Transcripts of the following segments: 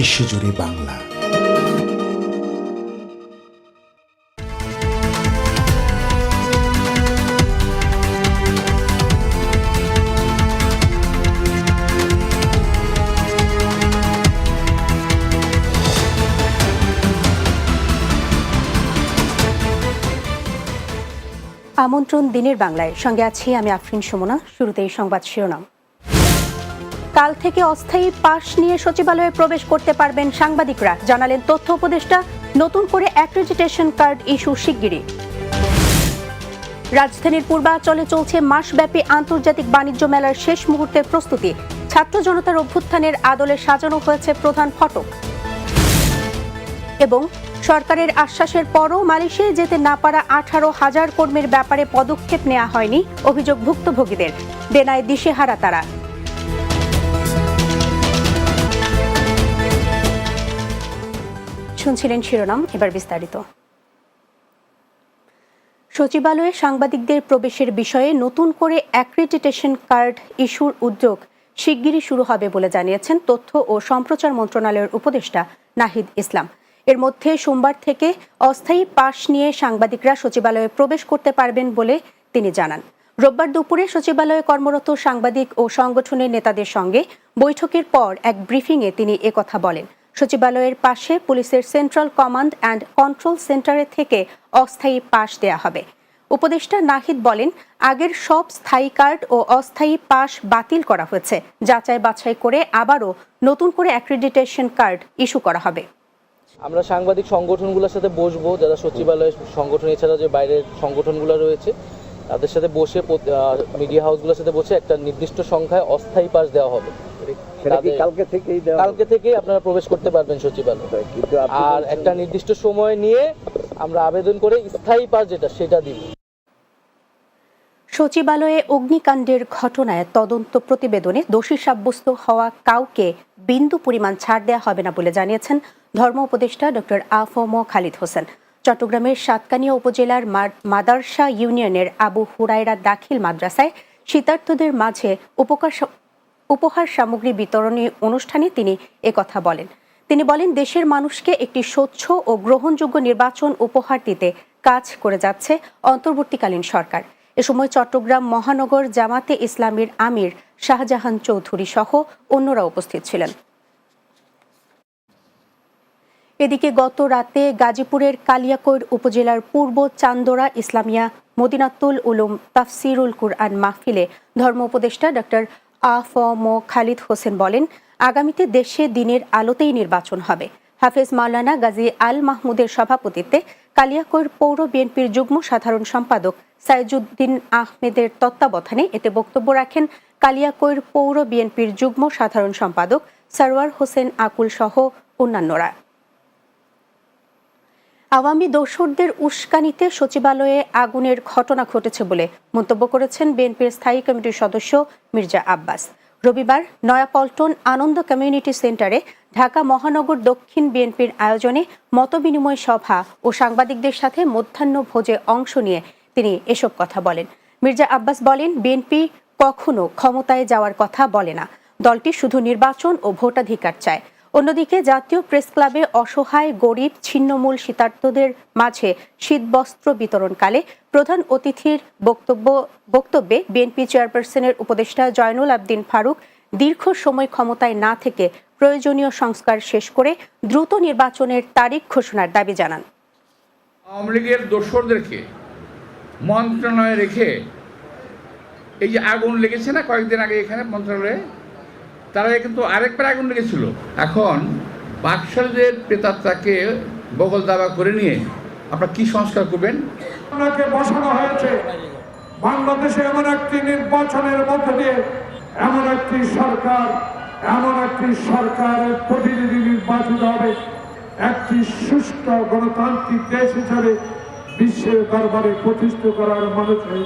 বিশ্বজুড়ে বাংলা। আমন্ত্রণ দিনের বাংলায়। সঙ্গে আছি আমি আফরিন সুমনা। শুরুতেই সংবাদ শিরোনাম। কাল থেকে অস্থায়ী পাশ নিয়ে সচিবালয়ে প্রবেশ করতে পারবেন সাংবাদিকরা। জানালেন তথ্য উপদেষ্টা, নতুন করে অ্যাক্রেডিটেশন কার্ড ইস্যু শিগগিরই। রাজধানীর পূর্বাঞ্চলে চলছে মাসব্যাপী আন্তর্জাতিক বাণিজ্য মেলার শেষ মুহূর্তের প্রস্তুতি। ছাত্র জনতার অভ্যুত্থানের আদলে সাজানো হয়েছে প্রধান ফটক। এবং সরকারের আশ্বাসের পরও মালয়েশিয়ায় যেতে না পারা আঠারো হাজার কর্মীর ব্যাপারে পদক্ষেপ নেওয়া হয়নি অভিযোগ ভুক্তভোগীদের দেনায় দিশেহারা তারা। শুনছিলেন শিরোনাম, এবার বিস্তারিত। সচিবালয়ে সাংবাদিকদের প্রবেশের বিষয়ে নতুন করে অ্যাক্রেডিটেশন কার্ড ইস্যুর উদ্যোগ শিগগিরই শুরু হবে বলে জানিয়েছেন তথ্য ও সম্প্রচার মন্ত্রণালয়ের উপদেষ্টা নাহিদ ইসলাম। এর মধ্যে সোমবার থেকে অস্থায়ী পাশ নিয়ে সাংবাদিকরা সচিবালয়ে প্রবেশ করতে পারবেন বলে তিনি জানান। রোববার দুপুরে সচিবালয়ে কর্মরত সাংবাদিক ও সংগঠনের নেতাদের সঙ্গে বৈঠকের পর এক ব্রিফিংয়ে তিনি একথা বলেন। সচিবালয়ের পাশে পুলিশের সেন্ট্রাল কমান্ড অ্যান্ড কন্ট্রোল সেন্টারে থেকে অস্থায়ী পাশ দেয়া হবে। উপদেষ্টা নাহিদ বলেন, আগের সব স্থায়ী কার্ড ও অস্থায়ী পাশ বাতিল করা হয়েছে। যাচাই বাছাই করে আবারও নতুন করে অ্যাক্রেডিটেশন কার্ড ইস্যু করা হবে। আমরা সাংবাদিক সংগঠনগুলোর সাথে বসবো, যারা সচিবালয় সংগঠন এছাড়া যে বাইরের সংগঠনগুলো রয়েছে, তাদের সাথে বসে মিডিয়া হাউসগুলোর সাথে বসে একটা নির্দিষ্ট সংখ্যায় অস্থায়ী পাস দেওয়া হবে। সেটা কি কালকে থেকেই কালকে থেকে আপনারা প্রবেশ করতে পারবেন সচিবালয় হবে? কিন্তু আপনি আর একটা নির্দিষ্ট সময় নিয়ে আমরা আবেদন করে স্থায়ী পাস যেটা সেটা দিব সচিবালয়ে অগ্নিকাণ্ডের ঘটনায় তদন্ত প্রতিবেদনে দোষী সাব্যস্ত হওয়া কাউকে বিন্দু পরিমাণ ছাড় দেওয়া হবে না বলে জানিয়েছেন ধর্ম উপদেষ্টা ডক্টর আফম খালিদ হোসেন চট্টগ্রামের সাতকানিয়া উপজেলার মাদারসা ইউনিয়নের আবু হুরাইরা দাখিল মাদ্রাসায় শীতার্থদের মাঝে উপকার উপহার সামগ্রী বিতরণী অনুষ্ঠানে তিনি একথা বলেন। তিনি বলেন, দেশের মানুষকে একটি স্বচ্ছ ও গ্রহণযোগ্য নির্বাচন উপহার দিতে কাজ করে যাচ্ছে অন্তর্বর্তীকালীন সরকার। এ সময় চট্টগ্রাম মহানগর জামাতে ইসলামীর আমির শাহজাহান চৌধুরী সহ অন্যরা উপস্থিত ছিলেন। এদিকে গত রাতে গাজীপুরের কালিয়াকৈর উপজেলার পূর্ব চান্দোরা ইসলামিয়া মদিনাতুল উলুম তাফসিরুল কুরআন মাহফিলে ধর্ম উপদেষ্টা ডক্টর আফ ম খালিদ হোসেন বলেন, আগামীতে দেশে দিনের আলোতেই নির্বাচন হবে। হাফেজ মাওলানা গাজী আল মাহমুদের সভাপতিত্বে কালিয়াকৈর পৌর বিএনপির যুগ্ম সাধারণ সম্পাদক সাইজুদ্দিন আহমেদের তত্ত্বাবধানে এতে বক্তব্য রাখেন কালিয়াকৈর পৌর বিএনপির যুগ্ম সাধারণ সম্পাদক সরওয়ার হোসেন আকুল সহ অন্যান্যরা। আওয়ামী দোসরদের উস্কানিতে সচিবালয়ে আগুনের ঘটনা ঘটেছে বলে মন্তব্য করেছেন বিএনপির স্থায়ী কমিটির সদস্য মির্জা আব্বাস। রবিবার নয়াপল্টন আনন্দ কমিউনিটি সেন্টারে ঢাকা মহানগর দক্ষিণ বিএনপির আয়োজনে মতবিনিময় সভা ও সাংবাদিকদের সাথে মধ্যাহ্ন ভোজে অংশ নিয়ে তিনি এসব কথা বলেন। মির্জা আব্বাস বলেন, বিএনপি কখনো ক্ষমতায় যাওয়ার কথা বলে না। দলটি শুধু নির্বাচন ও ভোটাধিকার চায়। অন্যদিকে জাতীয় প্রেস ক্লাবে অসহায়, গরিব, ছিন্নমূল শীতার্থদের মাঝে শীতবস্ত্র বিতরণকালে প্রধান অতিথির বক্তব্য, বক্তব্যে বিএনপি চেয়ারপারসনের উপদেষ্টা জয়নুল আবদিন ফারুক দীর্ঘ সময় ক্ষমতায় না থেকে প্রয়োজনীয় সংস্কার শেষ করে দ্রুত নির্বাচনের তারিখ ঘোষণার দাবি জানান। আওয়ামী লীগের দোসরদেরকে মন্ত্রণালয়ে রেখে এই যে আগুন লেগেছে না, কয়েকদিন আগে এখানে মন্ত্রণালয়ে তারা কিন্তু আরেকবার আগুন লেগেছিল। এখন বাকশালীদের প্রেতাত্মাকে বগল দাবা করে নিয়ে আপনারা কি সংস্কার করবেন? বসানো হয়েছে, বাংলাদেশে এমন একটি নির্বাচনের মধ্য দিয়ে এমন একটি সরকার, এমন একটি সরকারের প্রতিনিধি নির্বাচিত হবে। একটি সুষ্ঠু গণতান্ত্রিক দেশ হিসাবে বিশ্বের দরবারে প্রতিষ্ঠা করার মানুষের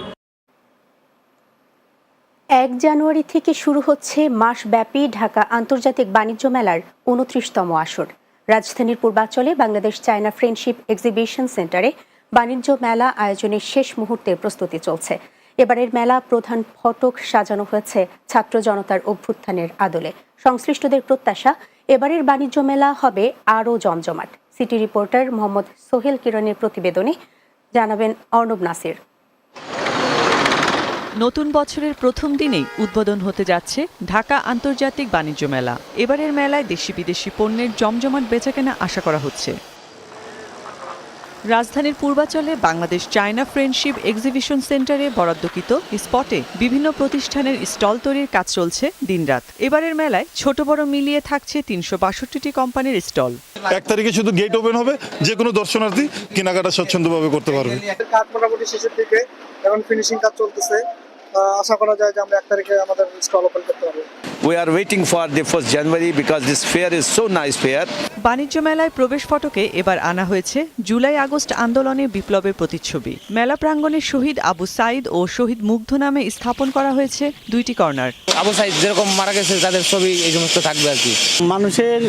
এক জানুয়ারি থেকে শুরু হচ্ছে মাসব্যাপী ঢাকা আন্তর্জাতিক বাণিজ্য মেলার উনত্রিশতম আসর। রাজধানীর পূর্বাঞ্চলে বাংলাদেশ চায়না ফ্রেন্ডশিপ এক্সিবিশন সেন্টারে বাণিজ্য মেলা আয়োজনের শেষ মুহূর্তে প্রস্তুতি চলছে। এবারের মেলা প্রধান ফটক সাজানো হয়েছে ছাত্র জনতার অভ্যুত্থানের আদলে। সংশ্লিষ্টদের প্রত্যাশা, এবারের বাণিজ্য মেলা হবে আরও জমজমাট। সিটি রিপোর্টার মোহাম্মদ সোহেল কিরণের প্রতিবেদনে জানাবেন অর্ণব নাসির। নতুন বছরের প্রথম দিনেই উদ্বোধন হতে যাচ্ছে ঢাকা আন্তর্জাতিক বাণিজ্য মেলা। এবারের মেলায় দেশি বিদেশি পণ্যের জমজমাট বেচাকেনা আশা করা হচ্ছে। রাজধানীর পূর্বাচলে বাংলাদেশ চায়না ফ্রেন্ডশিপ এক্সিবিশন সেন্টারে বরাদ্দকৃত স্পটে বিভিন্ন প্রতিষ্ঠানের স্টল তৈরির কাজ চলছে দিনরাত। এবারের মেলায় ছোট বড় মিলিয়ে থাকছে তিনশো বাষট্টিটি কোম্পানির স্টল। এক তারিখে শুধু গেট ওপেন হবে যে কোনো দর্শনার্থী কেনাকাটা স্বচ্ছন্দভাবে করতে পারবে। কাজ মোটামুটি শেষের দিকে এখন ফিনিশিং কাজ চলতেছে। আশা করা যায় যে আমরা এক তারিখে আমাদের স্টল ওপেন করতে পারব। We are waiting for the 1st January because this fair is so nice fair. বাণিজ্য মেলায় প্রবেশ ফটকে এবার আনা হয়েছে জুলাই আগস্ট আন্দোলনে বিপ্লবের প্রতিচ্ছবি। মেলা প্রাঙ্গণে শহীদ আবু সাইদ ও শহীদ মুগ্ধ নামে স্থাপন করা হয়েছে দুইটি কর্নার। আবু সাইদ যেরকম মারা গেছে তাদের ছবি এই সমস্ত থাকবে আর কি। মানুষের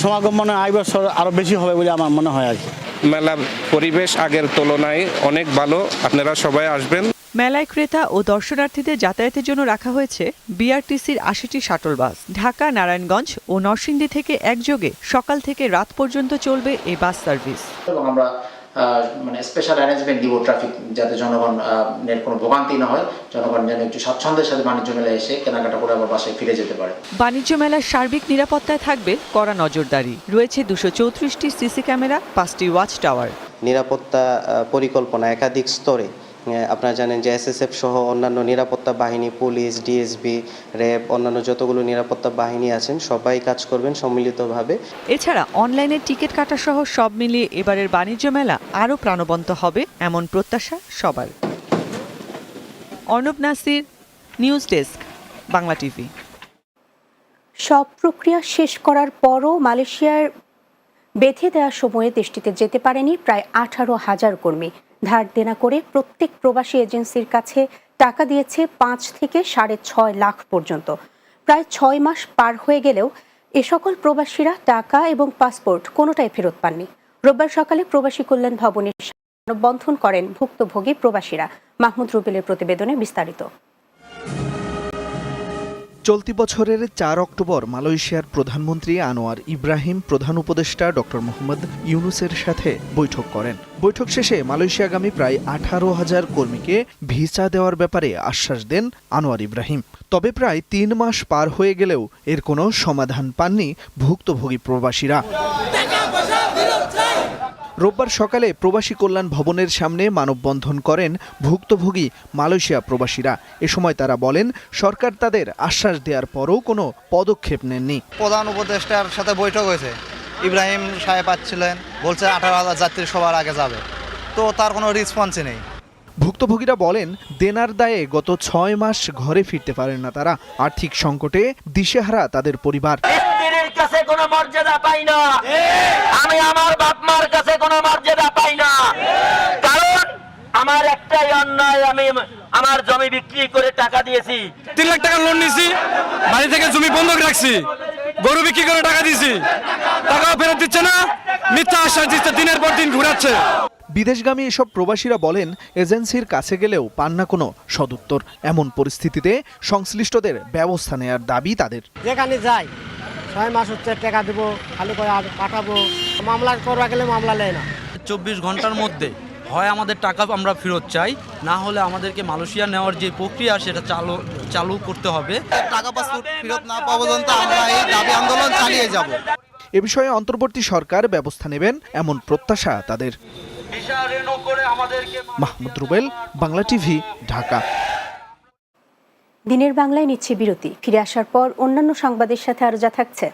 সমাগম মনে হয় বছর আরও বেশি হবে বলে আমার মনে হয় আর কি। মেলার পরিবেশ আগের তুলনায় অনেক ভালো। আপনারা সবাই আসবেন মেলায় ক্রেতা ও দর্শনার্থীদের যাতায়াতের জন্য রাখা হয়েছে বিআরটিসির আশিটি শাটল বাস ঢাকা নারায়ণগঞ্জ ও নরসিংদী থেকে একযোগে সকাল থেকে রাত পর্যন্ত চলবে এই বাস সার্ভিস। এবং আমরা মানে স্পেশাল অ্যারেঞ্জমেন্ট দিব ট্রাফিক যাতে জনগণ এর কোনো ভোগান্তি না হয়। জনগণ যেন একটু স্বাচ্ছন্দ্যের সাথে বাণিজ্য মেলায় এসে কেনাকাটা করে আবার বাসায় ফিরে যেতে পারে। বাণিজ্য মেলার সার্বিক নিরাপত্তায় থাকবে কড়া নজরদারি। রয়েছে দুশো চৌত্রিশটি সিসি ক্যামেরা পাঁচটি ওয়াচ টাওয়ার। নিরাপত্তা পরিকল্পনা একাধিক স্তরে আপনারা জানেন যে এসএসএফ সহ অন্যান্য নিরাপত্তা বাহিনী পুলিশ ডিএসবি র্যাব অন্যান্য যতগুলো নিরাপত্তা বাহিনী আছেন সবাই কাজ করবেন সম্মিলিতভাবে। এছাড়া অনলাইনে টিকিট কাটা সহ সব মিলিয়ে এবারের বাণিজ্য মেলা আরও প্রাণবন্ত হবে এমন প্রত্যাশা সবার। Arnab Nasir news desk Bangla TV. সব প্রক্রিয়া শেষ করার পরও মালয়েশিয়ার বেঁধে দেওয়ার সময়ে দেশটিতে যেতে পারেনি প্রায় আঠারো হাজার কর্মী। ধার দেনা করে প্রত্যেক প্রবাসী এজেন্সির কাছে টাকা দিয়েছে পাঁচ থেকে সাড়ে ছয় লাখ পর্যন্ত। প্রায় ছয় মাস পার হয়ে গেলেও এ সকল প্রবাসীরা টাকা এবং পাসপোর্ট কোনোটাই ফেরত পাননি। রোববার সকালে প্রবাসী কল্যাণ ভবনের বন্ধন করেন ভুক্তভোগী প্রবাসীরা। মাহমুদ রুবেলের প্রতিবেদনে বিস্তারিত। চলতি বছরের চার অক্টোবর মালয়েশিয়ার প্রধানমন্ত্রী আনোয়ার ইব্রাহিম প্রধান উপদেষ্টা ডক্টর মোহাম্মদ ইউনুসের সাথে বৈঠক করেন। বৈঠক শেষে মালয়েশিয়াগামী প্রায় আঠারো হাজার কর্মীকে ভিসা দেওয়ার ব্যাপারে আশ্বাস দেন আনোয়ার ইব্রাহিম। তবে প্রায় তিন মাস পার হয়ে গেলেও এর কোনো সমাধান পাননি ভুক্তভোগী প্রবাসীরা। রোববার সকালে প্রবাসী কল্যাণ ভবনের সামনে মানববন্ধন করেন ভুক্তভোগী মালয়েশিয়া প্রবাসীরা। এ সময় তারা বলেন সরকার তাদের আশ্বাস দেওয়ার পরও কোনো পদক্ষেপ নেননি। প্রধান উপদেষ্টার সাথে বৈঠক হয়েছে। ইব্রাহিম সাহেব পাচ্ছিলেন বলছে আঠারো হাজার যাত্রী সবার আগে যাবে। তো তার কোনো রেসপন্সই নেই। ভুক্তভোগীরা বলেন দেনার দায়ে গত ছয় মাস ঘরে ফিরতে পারেন না তারা। আর্থিক সংকটে দিশেহারা তাদের পরিবার। কোনো মর্যাদা পাই না। আমি আমার বাপ মার কাছে কোনো মর্যাদা পাই না। কারণ আমার একটাই অন্যায় আমি আমার জমি বিক্রি করে টাকা দিয়েছি। তিন লাখ টাকা লোন নিয়েছি বাড়ি থেকে জমি বন্ধক রাখছি গরু বিক্রি করে টাকা দিয়েছি টাকাও ফেরত দিচ্ছে না মিথ্যা আশ্বাস দিচ্ছে দিনের পর দিন ঘুরাচ্ছে। বিদেশগামী এসব প্রবাসীরা বলেন এজেন্সির কাছে গেলেও পান না কোনো সদুত্তর। এমন পরিস্থিতিতে সংশ্লিষ্টদের ব্যবস্থা নেয়ার দাবি তাদের। যেখানে যাই ছয় মাস হচ্ছে টাকা দেবো খালি করে আর পাঠাবো। মামলা করবা গেলে মামলা নেয় না। চব্বিশ ঘণ্টার মধ্যে হয় আমাদের টাকা আমরা ফেরত চাই না হলে আমাদেরকে মালয়েশিয়া নেওয়ার যে প্রক্রিয়া সেটা চালু চালু করতে হবে। টাকা পাসপোর্ট ফেরত না পাওয়া পর্যন্ত আমরা এই দাবি আন্দোলন চালিয়ে যাব। এ বিষয়ে অন্তর্বর্তী সরকার ব্যবস্থা নেবেন এমন প্রত্যাশা তাদের। মাহমুদ রুবেল বাংলা টিভি ঢাকা। দিনের বাংলায় নিচ্ছে বিরতি। ফিরে আসার পর অন্যান্য সংবাদের সাথে আরও যা থাকছে।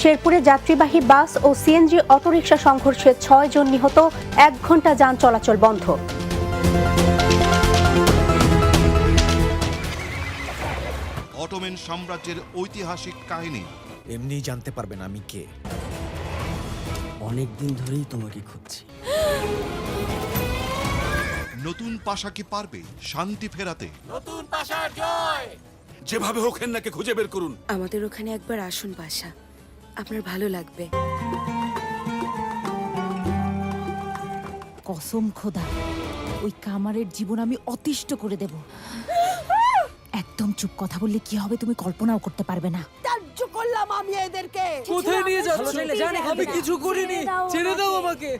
শেরপুরে যাত্রীবাহী বাস ও সিএনজি অটোরিকশা সংঘর্ষে ছয় জন নিহত এক ঘণ্টা যান চলাচল বন্ধ। অটোমেন সাম্রাজ্যের ঐতিহাসিক কাহিনী। এমনি জানতে পারবেন আমি কে। অনেক দিন ধরেই তোমাকে খুঁজছি। নতুন পাশা কি পারবে? শান্তি ফেরাতে। নতুন পাশার জয়! যেভাবে হোক নাকে খুঁজে বের করুন। আমাদের ওখানে একবার আসুন বাসা আপনার ভালো লাগবে। কসম খোদা ওই কামারের জীবন আমি অতিষ্ঠ করে দেব। একদম চুপ কথা বললে কি হবে তুমি কল্পনাও করতে পারবে না। করলাম আমি এদেরকে কোথায় নিয়ে যাচ্ছ? আমি কিছু করিনি। ছেড়ে দাও আমাকে।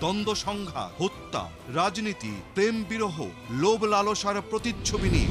দ্বন্দ্ব সংঘা হত্যা রাজনীতি প্রেম বিরহ লোভ লালসার প্রতিচ্ছবি নিয়ে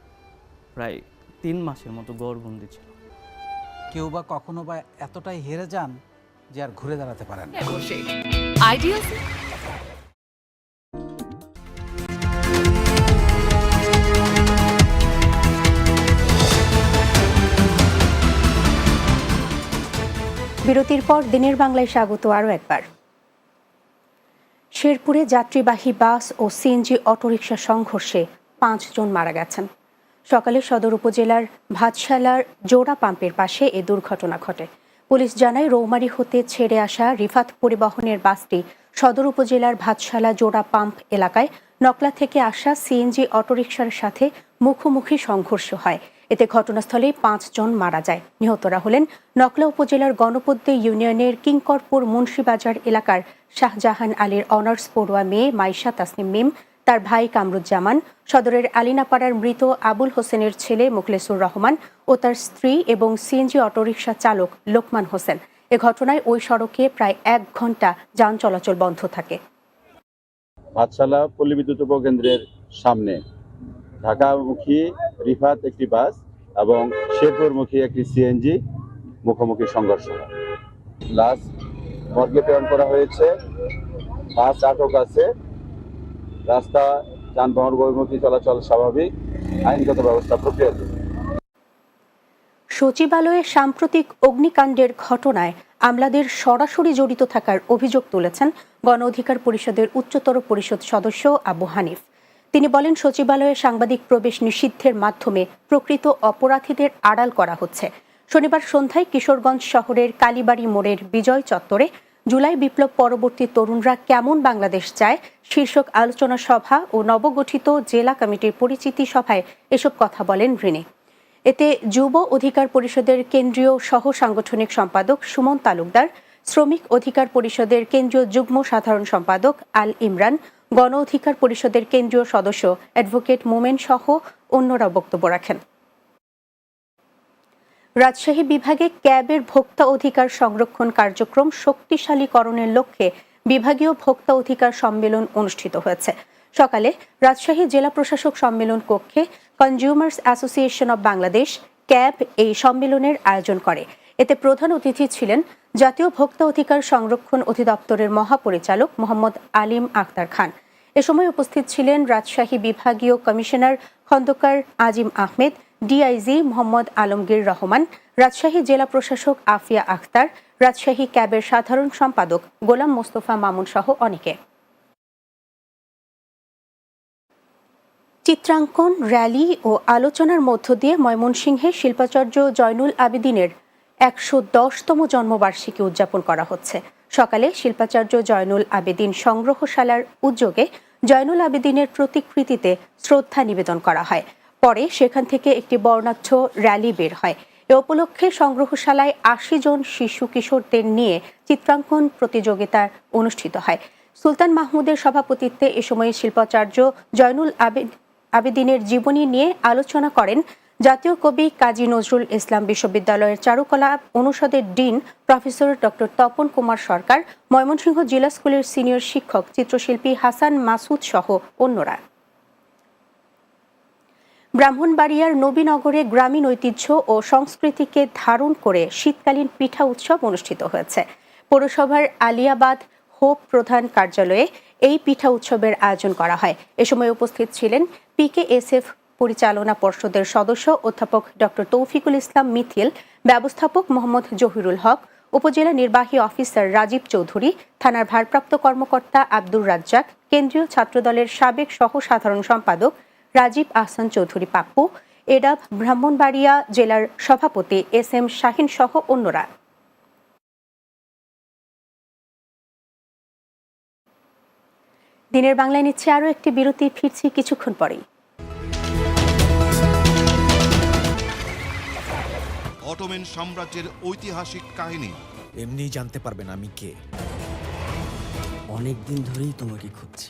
প্রায় তিন মাসের মতো গড়বন্দি ছিল। কেউ বা কখনো বা এতটাই হেরে যান যে আর ঘুরে দাঁড়াতে পারেন না। বিরতির পর দিনের বাংলায় স্বাগত আরও একবার। শেরপুরে যাত্রীবাহী বাস ও সিএনজি অটোরিকশা সংঘর্ষে পাঁচজন মারা গেছেন। সকালে সদর উপজেলার ভাতশালার জোড়া পাম্পের পাশে এ দুর্ঘটনা ঘটে। পুলিশ জানায়, রৌমারি হতে ছেড়ে আসা রিফাত পরিবহনের বাসটি সদর উপজেলার ভাতশালা জোড়া পাম্প এলাকায় নকলা থেকে আসা সিএনজি অটোরিকশার সাথে মুখোমুখি সংঘর্ষ হয়। এতে ঘটনাস্থলে পাঁচজন মারা যায়। নিহতরা হলেন নকলা উপজেলার গণপদ্দে ইউনিয়নের কিংকরপুর মুন্সিবাজার এলাকার শাহজাহান আলীর অনার্স পড়ুয়া মেয়ে মাইশা তাসনিম মিম তার ভাই কামরুজ্জামান, সদরের আলিনাপাড়ার মৃত আবুল হোসেনের ছেলে মুখলেসুর রহমান ও তার স্ত্রী এবং সিএনজি অটোরিকশা চালক লোকমান হোসেন। এ ঘটনায় ওই সড়কে প্রায় এক ঘণ্টা যান চলাচল বন্ধ থাকে। পাঠশালা পল্লী বিদ্যুৎ উপকেন্দ্রের সামনে ঢাকামুখী রিফাত একটি বাস এবং শেরপুরমুখী একটি সিএনজি মুখোমুখি সংঘর্ষ লাশ মর্গে প্রেরণ করা হয়েছে। বাস আটক আছে। রাস্তা, যানবাহন বহির্মুখী চলাচল স্বাভাবিক, আইনগত ব্যবস্থা প্রক্রিয়াধীন। সচিবালয়ে সাম্প্রতিক অগ্নিকাণ্ডের ঘটনায় আমলাদের সরাসরি জড়িত থাকার অভিযোগ তুলেছেন গণ অধিকার পরিষদের উচ্চতর পরিষদ সদস্য আবু হানিফ। তিনি বলেন, সচিবালয়ে সাংবাদিক প্রবেশ নিষিদ্ধের মাধ্যমে প্রকৃত অপরাধীদের আড়াল করা হচ্ছে। শনিবার সন্ধ্যায় কিশোরগঞ্জ শহরের কালীবাড়ি মোড়ের বিজয় চত্বরে জুলাই বিপ্লব পরবর্তী তরুণরা কেমন বাংলাদেশ চায়? শীর্ষক আলোচনা সভা ও নবগঠিত জেলা কমিটির পরিচিতি সভায় এসব কথা বলেন রিনি। এতে যুব অধিকার পরিষদের কেন্দ্রীয় সহ সাংগঠনিক সম্পাদক সুমন তালুকদার, শ্রমিক অধিকার পরিষদের কেন্দ্রীয় যুগ্ম সাধারণ সম্পাদক আল ইমরান, গণ অধিকার পরিষদের কেন্দ্রীয় সদস্য অ্যাডভোকেট মোমেন সহ অন্যরা বক্তব্য রাখেন। রাজশাহী বিভাগে ক্যাবের ভোক্তা অধিকার সংরক্ষণ কার্যক্রম শক্তিশালীকরণের লক্ষ্যে বিভাগীয় ভোক্তা অধিকার সম্মেলন অনুষ্ঠিত হয়েছে। সকালে রাজশাহী জেলা প্রশাসক সম্মেলন কক্ষে consumers association of Bangladesh CAB এই সম্মেলনের আয়োজন করে। এতে প্রধান অতিথি ছিলেন জাতীয় ভোক্তা অধিকার সংরক্ষণ অধিদপ্তরের মহাপরিচালক মোহাম্মদ আলিম আক্তার খান। এ সময় উপস্থিত ছিলেন রাজশাহী বিভাগীয় কমিশনার খন্দকার আজিম আহমেদ ডিআইজি মোহাম্মদ আলমগীর রহমান, রাজশাহী জেলা প্রশাসক আফিয়া আখতার, রাজশাহী ক্যাবের সাধারণ সম্পাদক গোলাম মোস্তফা মামুন সহ অনেকে। চিত্রাঙ্কন, র্যালি ও আলোচনার মধ্য দিয়ে ময়মনসিংহে শিল্পাচার্য জয়নুল আবেদিনের একশো দশতম জন্মবার্ষিকী উদযাপন করা হচ্ছে। সকালে শিল্পাচার্য জয়নুল আবেদিন সংগ্রহশালার উদ্যোগে জয়নুল আবেদিনের প্রতিকৃতিতে শ্রদ্ধা নিবেদন করা হয়। পরে সেখান থেকে একটি বর্ণাঢ্য র্যালি বের হয়। এ উপলক্ষে সংগ্রহশালায় আশি জন শিশু কিশোরদের নিয়ে চিত্রাঙ্কন প্রতিযোগিতা অনুষ্ঠিত হয়। সুলতান মাহমুদের সভাপতিত্বে এ সময় শিল্পাচার্য জয়নুল আবেদ আবেদিনের জীবনী নিয়ে আলোচনা করেন জাতীয় কবি কাজী নজরুল ইসলাম বিশ্ববিদ্যালয়ের চারুকলা অনুষদের dean professor doctor Tapan Kumar Sarkar, Mymensingh জেলা স্কুলের সিনিয়র শিক্ষক, চিত্রশিল্পী হাসান মাসুদ সহ অন্যরা। ব্রাহ্মণবাড়িয়ার নবীনগরে গ্রামীণ ঐতিহ্য ও সংস্কৃতিকে ধারণ করে শীতকালীন পিঠা উৎসব অনুষ্ঠিত হয়েছে। পৌরসভার আলিয়াবাদ হোপ প্রধান কার্যালয়ে এই পিঠা উৎসবের আয়োজন করা হয়। এ সময় উপস্থিত ছিলেন পিকেএসএফ পরিচালনা পর্ষদের সদস্য অধ্যাপক ডক্টর তৌফিকুল ইসলাম মিথিল, ব্যবস্থাপক মোহাম্মদ জহিরুল হক, উপজেলা নির্বাহী অফিসার রাজীব চৌধুরী, থানার ভারপ্রাপ্ত কর্মকর্তা আব্দুর রাজ্জাক, কেন্দ্রীয় ছাত্রদলের সাবেক সহ সাধারণ সম্পাদক রাজীব আহসান চৌধুরী পাপ্পু এডাব ব্রাহ্মণবাড়িয়া জেলার সভাপতি এস এম শাহিন সহ অন্যরা। দিনের বাংলায় নিচ্ছে আরও একটি বিরতি ফিরছি কিছুক্ষণ পরেই। অটোমেন সাম্রাজ্যের ঐতিহাসিক কাহিনী। এমনি জানতে পারবেন আমি কে। অনেক দিন ধরেই তোমাকে খুঁজছি।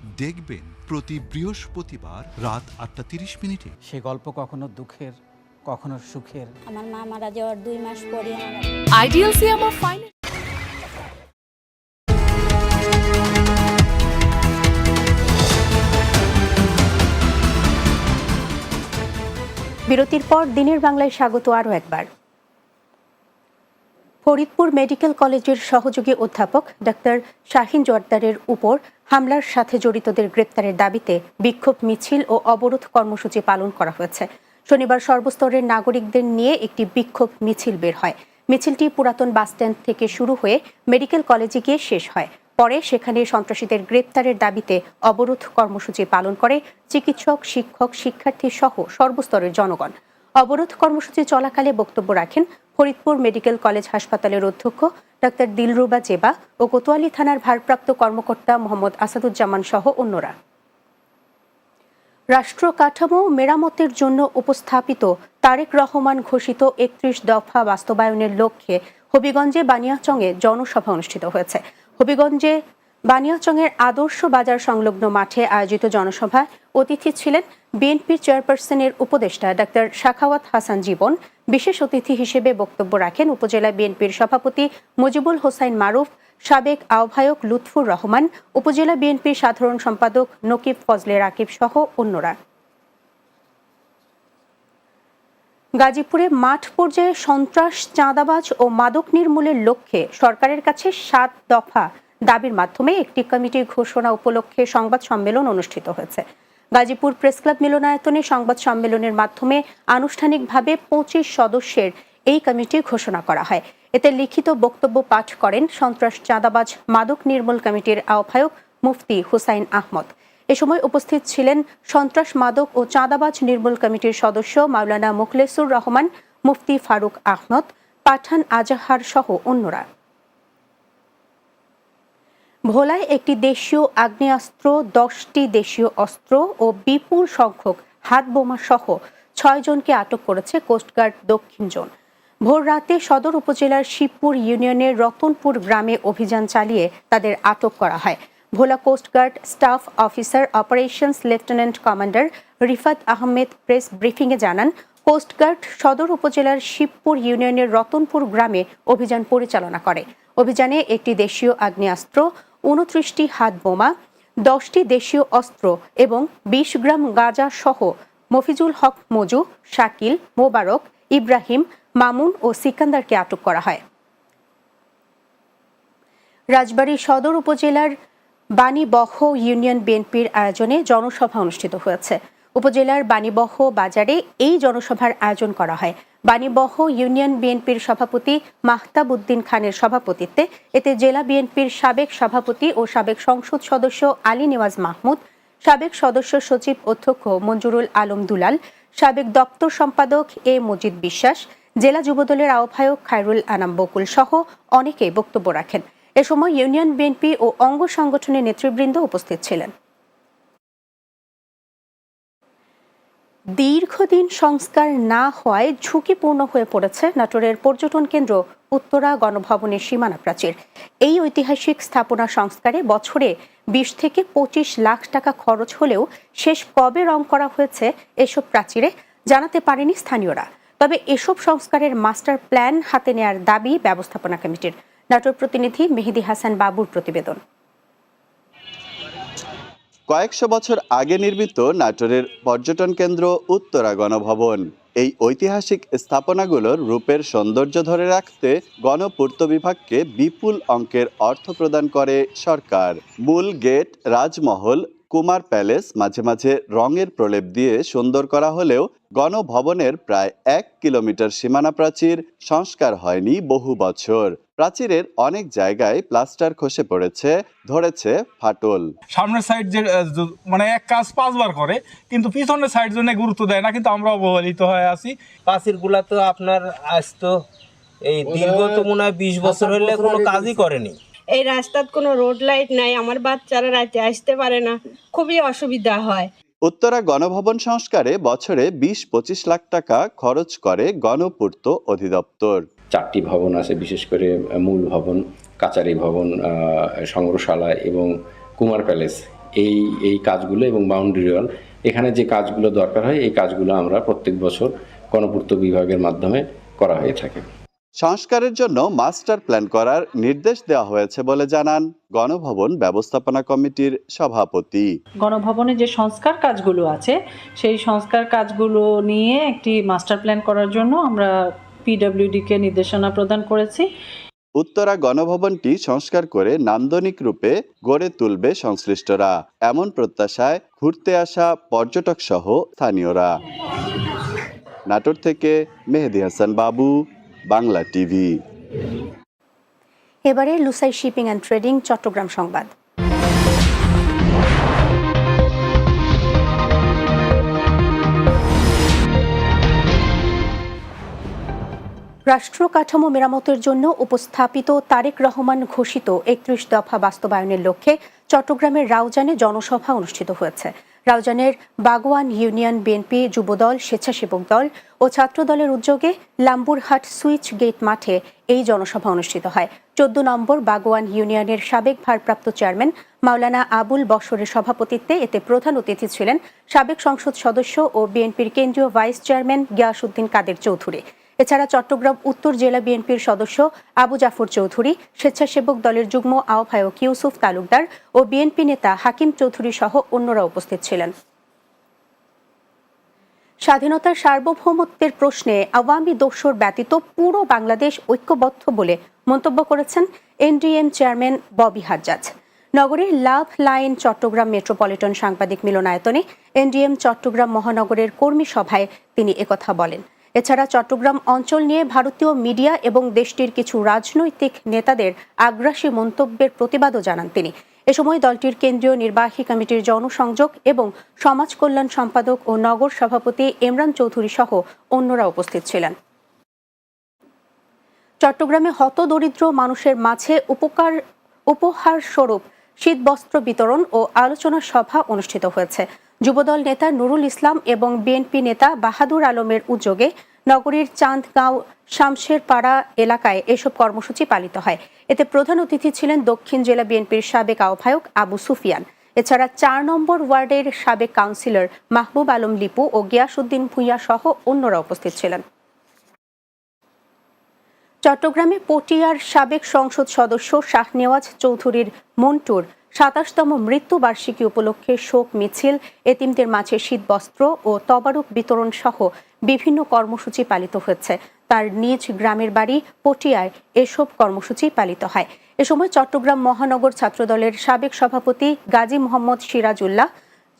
দেখবেন প্রতি বৃহস্পতিবার রাত আটটা তিরিশ মিনিটে। সে গল্প কখনো দুঃখের কখনো সুখের। আমার মা মারা যাওয়ার দুই মাস পরে। আইডিয়াল সিয়ামা ফাইন বিরতির পর দিনের বাংলায় স্বাগত আরও একবার। ফরিদপুর মেডিকেল কলেজের সহযোগী অধ্যাপক ডাক্তার শাহিন জোয়ারদারের উপর হামলার সাথে জড়িতদের গ্রেপ্তারের দাবিতে বিক্ষোভ মিছিল ও অবরোধ কর্মসূচি পালন করা হয়েছে। শনিবার সর্বস্তরের নাগরিকদের নিয়ে একটি বিক্ষোভ মিছিল বের হয়। মিছিলটি পুরাতন বাসস্ট্যান্ড থেকে শুরু হয়ে মেডিকেল কলেজে গিয়ে শেষ হয়। পরে সেখানে সন্ত্রাসীদের গ্রেপ্তারের দাবিতে অবরোধ কর্মসূচি পালন করে চিকিৎসক, শিক্ষক শিক্ষার্থী সহ সর্বস্তরের জনগণ। অবরোধ কর্মসূচি চলাকালে বক্তব্য রাখেন ফরিদপুর মেডিকেল কলেজ হাসপাতালের অধ্যক্ষ ডাক্তার দিলরুবা জেবা ও কোতোয়ালি থানার ভারপ্রাপ্ত কর্মকর্তা মোহাম্মদ আসাদুজ্জামান সহ অন্যরা। রাষ্ট্র কাঠামো মেরামতের জন্য উপস্থাপিত তারেক রহমান ঘোষিত একত্রিশ দফা বাস্তবায়নের লক্ষ্যে হবিগঞ্জে বানিয়াচংয়ে জনসভা অনুষ্ঠিত হয়েছে। হবিগঞ্জে বানিয়াচংয়ের আদর্শ বাজার সংলগ্ন মাঠে আয়োজিত জনসভায় অতিথি ছিলেন বিএনপির চেয়ারপারসনের উপদেষ্টা ডাক্তার শাখাওয়াত হাসান জীবন বিশেষ অতিথি হিসেবে বক্তব্য রাখেন উপজেলা বিএনপির সভাপতি মুজিবুল হোসাইন মারুফ, সাবেক আহ্বায়ক লুৎফুর রহমান, উপজেলা বিএনপির সাধারণ সম্পাদক নকিব ফজলে রাকিব সহ অন্যরা। গাজীপুরে মাঠ পর্যায়ে সন্ত্রাস, চাঁদাবাজ ও মাদক নির্মূলের লক্ষ্যে সরকারের কাছে সাত দফা দাবির মাধ্যমে একটি কমিটি ঘোষণা উপলক্ষে সংবাদ সম্মেলন অনুষ্ঠিত হয়েছে। গাজীপুর প্রেস ক্লাব মিলনায়তনে সংবাদ সম্মেলনের মাধ্যমে আনুষ্ঠানিকভাবে পঁচিশ সদস্যের এই কমিটি ঘোষণা করা হয়। এতে লিখিত বক্তব্য পাঠ করেন সন্ত্রাস চাঁদাবাজ মাদক নির্মূল কমিটির আহ্বায়ক মুফতি হুসাইন আহমদ। এ সময় উপস্থিত ছিলেন সন্ত্রাস মাদক ও চাঁদাবাজ নির্মূল কমিটির সদস্য মাওলানা মুখলেসুর রহমান, মুফতি ফারুক আহমদ, পাঠান আজাহার সহ অন্যরা। ভোলায় একটি দেশীয় আগ্নেয়াস্ত্র, দশটি দেশীয় অস্ত্র ও বিপুল সংখ্যক হাত বোমা সহ ছয় জনকে আটক করেছে কোস্টগার্ড দক্ষিণ জোন। ভোর রাতে সদর উপজেলার শিবপুর ইউনিয়নের রতনপুর গ্রামে অভিযান চালিয়ে তাদের আটক করা হয়। Bhola coast guard staff officer operations lieutenant commander Rifat Ahmed press ব্রিফিংয়ে জানান কোস্টগার্ড সদর উপজেলার শিবপুর ইউনিয়নের রতনপুর গ্রামে অভিযান পরিচালনা করে। অভিযানে একটি দেশীয় আগ্নেয়াস্ত্র উনত্রিশটি হাত বোমা, দশটি দেশীয় অস্ত্র এবং বিশ গ্রাম গাঁজা সহ মফিজুল হক মজু, শাকিল, মোবারক, ইব্রাহিম, মামুন ও সিকান্দারকে আটক করা হয়। রাজবাড়ী সদর উপজেলার বাণীবহ ইউনিয়ন বিএনপির আয়োজনে জনসভা অনুষ্ঠিত হয়েছে। উপজেলার বাণীবহ বাজারে এই জনসভার আয়োজন করা হয়। বাণীবহ ইউনিয়ন বিএনপির সভাপতি মাহতাব উদ্দিন খানের সভাপতিত্বে। এতে জেলা বিএনপির সাবেক সভাপতি ও সাবেক সংসদ সদস্য আলী নেওয়াজ মাহমুদ, সাবেক সদস্য সচিব অধ্যক্ষ মঞ্জুরুল আলম দুলাল, সাবেক দপ্তর সম্পাদক এ মজিদ বিশ্বাস, জেলা যুবদলের আহ্বায়ক খায়রুল আনাম বকুল সহ অনেকে বক্তব্য রাখেন। এ সময় ইউনিয়ন বিএনপি ও অঙ্গ সংগঠনের নেতৃবৃন্দ উপস্থিত ছিলেন। দীর্ঘদিন সংস্কার না হওয়ায় ঝুঁকিপূর্ণ হয়ে পড়েছে নাটোরের পর্যটন কেন্দ্র উত্তরা গণভবনের সীমানা প্রাচীর। এই ঐতিহাসিক স্থাপনা সংস্কারে বছরে বিশ থেকে পঁচিশ লাখ টাকা খরচ হলেও শেষ কবে রং করা হয়েছে এসব প্রাচীরে জানাতে পারেনি স্থানীয়রা। তবে এসব সংস্কারের মাস্টার প্ল্যান হাতে নেয়ার দাবি ব্যবস্থাপনা কমিটির। নাটোর প্রতিনিধি মেহেদি হাসান বাবুর প্রতিবেদন। কয়েকশো বছর আগে নির্মিত নাটোরের পর্যটন কেন্দ্র উত্তরা গণভবন। এই ঐতিহাসিক স্থাপনাগুলোর রূপের সৌন্দর্য ধরে রাখতে গণপূর্ত বিভাগকে বিপুল অঙ্কের অর্থ প্রদান করে সরকার। মূল গেট, রাজমহল কুমার প্যালেস মাঝে মাঝে রঙের প্রলেপ দিয়ে সুন্দর করা হলেও গণভবনের প্রায় এক কিলোমিটার সীমানা প্রাচীর সংস্কার হয়নি বহু বছর। প্রাচীরের অনেক জায়গায় প্লাস্টার খসে পড়েছে ধরেছে ফাটল। সামনের সাইড যে মানে এক কাজ পাঁচবার করে কিন্তু পিছনের সাইড জন্য গুরুত্ব দেয় না কিন্তু আমরা অবহেলিত হয়ে আছি। পাঁচিরগুলা তো আপনার আজ তো এই দীর্ঘ তো মনে হয় বিশ বছর হলে কোনো কাজই করেনি। এই রাস্তার কোনো রোড লাইট নাই আমার বাচ্চারা রাতে আসতে পারে না। খুবই অসুবিধা হয়। উত্তরা গণভবন সংস্কারে বছরে বিশ পঁচিশ লাখ টাকা খরচ করে গণপূর্ত অধিদপ্তর। চারটি ভবন আছে বিশেষ করে মূল ভবন কাচারি ভবন সংগ্রহশালা এবং কুমার প্যালেস। এই এই কাজগুলো এবং বাউন্ডারি ওয়াল। এখানে যে কাজগুলো দরকার হয় এই কাজগুলো আমরা প্রত্যেক বছর গণপূর্ত বিভাগের মাধ্যমে করা হয়ে থাকে। সংস্কারের জন্য মাস্টার প্ল্যান করার নির্দেশ দেওয়া হয়েছে বলে জানান গণভবন ব্যবস্থাপনা কমিটির সভাপতি। গণভবনে যে সংস্কার কাজগুলো আছে সেই সংস্কার কাজগুলো নিয়ে একটি মাস্টার প্ল্যান করার জন্য আমরা পিডব্লিউডিকে নির্দেশনা প্রদান করেছি। উত্তরা গণভবনটি সংস্কার করে নান্দনিক রূপে গড়ে তুলবে সংশ্লিষ্টরা। এমন প্রত্যাশায় ঘুরতে আসা পর্যটক সহ স্থানীয়রা। নাটোর থেকে মেহেদি হাসান বাবু বাংলা টিভি। এবারে Lushai shipping and trading, Chattogram সংবাদ। রাষ্ট্র কাঠামো মেরামতের জন্য উপস্থাপিত তারেক রহমান ঘোষিত একত্রিশ দফা বাস্তবায়নের লক্ষ্যে চট্টগ্রামের রাউজানে জনসভা অনুষ্ঠিত হয়েছে। রাউজানের বাগওয়ান ইউনিয়ন বিএনপি যুবদল, স্বেচ্ছাসেবক দল ও ছাত্র দলের উদ্যোগে লাম্বুরহাট সুইচ গেট মাঠে এই জনসভা অনুষ্ঠিত হয়। চোদ্দ নম্বর বাগওয়ান ইউনিয়নের সাবেক ভারপ্রাপ্ত চেয়ারম্যান মাওলানা আবুল বসরের সভাপতিত্বে এতে প্রধান অতিথি ছিলেন সাবেক সংসদ সদস্য ও বিএনপির কেন্দ্রীয় ভাইস চেয়ারম্যান গিয়াসুদ্দিন কাদের চৌধুরী। এছাড়া চট্টগ্রাম উত্তর জেলা বিএনপির সদস্য আবু জাফর চৌধুরী, স্বেচ্ছাসেবক দলের যুগ্ম আহ্বায়ক ইউসুফ তালুকদার ও বিএনপি নেতা হাকিম চৌধুরী সহ অন্যরা উপস্থিত ছিলেন। স্বাধীনতার সার্বভৌমত্বের প্রশ্নে আওয়ামী দোসর ব্যতীত পুরো বাংলাদেশ ঐক্যবদ্ধ বলে মন্তব্য করেছেন এনডিএম চেয়ারম্যান ববি হাজ্জাজ। নগরীর লাভ লাইন চট্টগ্রাম মেট্রোপলিটন সাংবাদিক মিলনায়তনে এনডিএম চট্টগ্রাম মহানগরের কর্মী সভায় তিনি একথা বলেন। এছাড়া চট্টগ্রাম অঞ্চল নিয়ে ভারতীয় মিডিয়া এবং দেশটির কিছু রাজনৈতিক নেতাদের আগ্রাসী মন্তব্যের প্রতিবাদও জানান তিনি। এ সময় দলটির কেন্দ্রীয় নির্বাহী কমিটির জনসংযোগ এবং সমাজ কল্যাণ সম্পাদক ও নগর সভাপতি ইমরান চৌধুরী সহ অন্যরা উপস্থিত ছিলেন। চট্টগ্রামে হতদরিদ্র মানুষের মাঝে উপকার উপহার স্বরূপ শীতবস্ত্র বিতরণ ও আলোচনা সভা অনুষ্ঠিত হয়েছে। যুবদল নেতা নুরুল ইসলাম এবং বিএনপি নেতা বাহাদুর আলমের উদ্যোগে নগরীর চাঁদগাঁও শামশের পাড়া এলাকায় এসব কর্মসূচি পালিত হয়। এতে প্রধান অতিথি ছিলেন দক্ষিণ জেলা বিএনপির সাবেক আহ্বায়ক আবু সুফিয়ান। এছাড়া চার নম্বর ওয়ার্ডের সাবেক কাউন্সিলর মাহবুব আলম লিপু ও গিয়াসুদ্দিন ভূঁইয়া সহ অন্যরা উপস্থিত ছিলেন। চট্টগ্রামে পটিয়ার সাবেক সংসদ সদস্য শাহনেওয়াজ চৌধুরীর মন্টুর সাতাশতম মৃত্যুবার্ষিকী উপলক্ষে শোক মিছিল, এতিমদের মাঝে শীতবস্ত্র ও তবারক বিতরণ সহ বিভিন্ন কর্মসূচি পালিত হয়েছে। তার নিজ গ্রামের বাড়ি পটিয়ায় এসব কর্মসূচি পালিত হয়। এ সময় চট্টগ্রাম মহানগর ছাত্রদলের সাবেক সভাপতি গাজী মোহাম্মদ সিরাজুল্লাহ,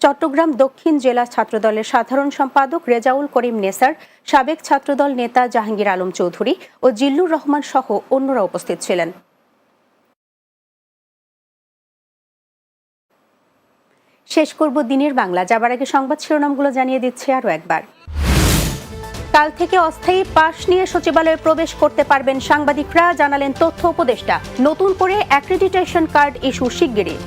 চট্টগ্রাম দক্ষিণ জেলা ছাত্রদলের সাধারণ সম্পাদক রেজাউল করিম নেসার, সাবেক ছাত্রদল নেতা জাহাঙ্গীর আলম চৌধুরী ও জিল্লুর রহমান সহ অন্যরা উপস্থিত ছিলেন। শেষ করব দিনের বাংলা। যাবার আগে সংবাদ শিরোনামগুলো জানিয়ে দিচ্ছে আরও একবার। কাল থেকে অস্থায়ী পাশ নিয়ে সচিবালয়ে প্রবেশ করতে পারবেন সাংবাদিকরা, জানালেন তথ্য উপদেষ্টা। নতুন করে অ্যাক্রেডিটেশন কার্ড ইস্যু শিগগিরই।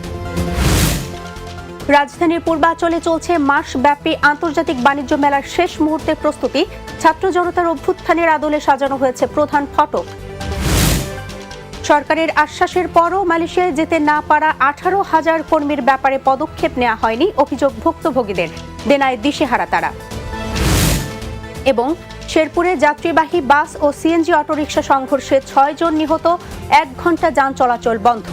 রাজধানীর পূর্বাঞ্চলে চলছে মাসব্যাপী আন্তর্জাতিক বাণিজ্য মেলার শেষ মুহূর্তের প্রস্তুতি। ছাত্র জনতার অভ্যুত্থানের আদলে সাজানো হয়েছে প্রধান ফটক। সরকারের আশ্বাসের পরও মালয়েশিয়ায় যেতে না পারা আঠারো হাজার কর্মীর ব্যাপারে পদক্ষেপ নেওয়া হয়নি অভিযোগ ভুক্তভোগীদের, দেনায় দিশেহারা তারা। এবং শেরপুরে যাত্রীবাহী বাস ও সিএনজি অটোরিকশা সংঘর্ষে ছয়জন নিহত, এক ঘণ্টা যান চলাচল বন্ধ।